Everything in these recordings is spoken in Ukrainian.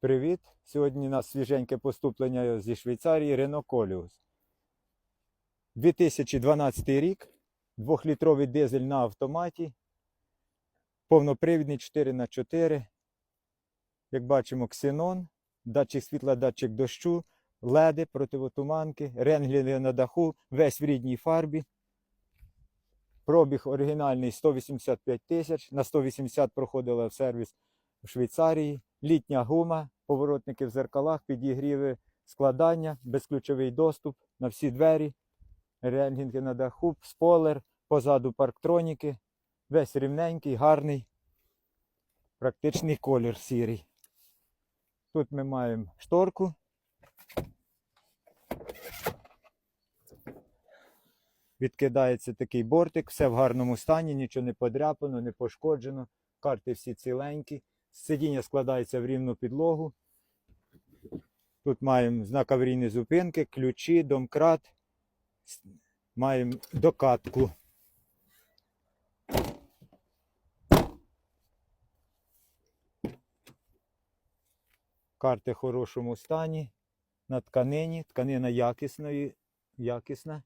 Привіт! Сьогодні у нас свіженьке поступлення зі Швейцарії Koleos. 2012 рік, 2-літровий дизель на автоматі, повнопривідний 4х4. Як бачимо, ксенон, датчик світла, датчик дощу, леди, противотуманки, рентгени на даху, весь в рідній фарбі. Пробіг оригінальний 185 тисяч. На 180 проходила в сервіс Швейцарії. Літня гума, поворотники в зеркалах, підігріви складання, безключовий доступ на всі двері, рентгенки на даху, спойлер, позаду парктроніки. Весь рівненький, гарний, практичний колір сірий. Тут ми маємо шторку. Відкидається такий бортик, все в гарному стані, нічого не подряпано, не пошкоджено. Карти всі ціленькі. Сидіння складається в рівну підлогу. Тут маємо знак аварійної зупинки, ключі, домкрат. Маємо докатку. Карти в хорошому стані. На тканині. Тканина якісної, якісна.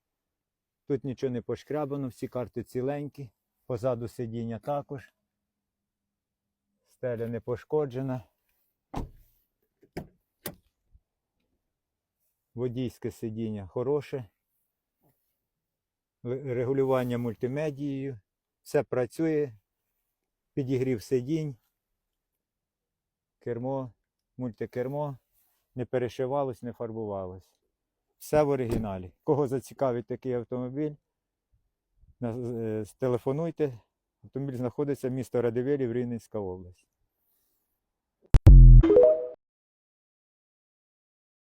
Тут нічого не пошкрябано, всі карти ціленькі. Позаду сидіння також. Стеля не пошкоджена. Водійське сидіння хороше. Регулювання мультимедією. Все працює. Підігрів сидінь. Кермо, мультикермо. Не перешивалось, не фарбувалось. Все в оригіналі. Кого зацікавить такий автомобіль, е, телефонуйте. Автомобіль знаходиться в місто Радивилів, Рівненська область.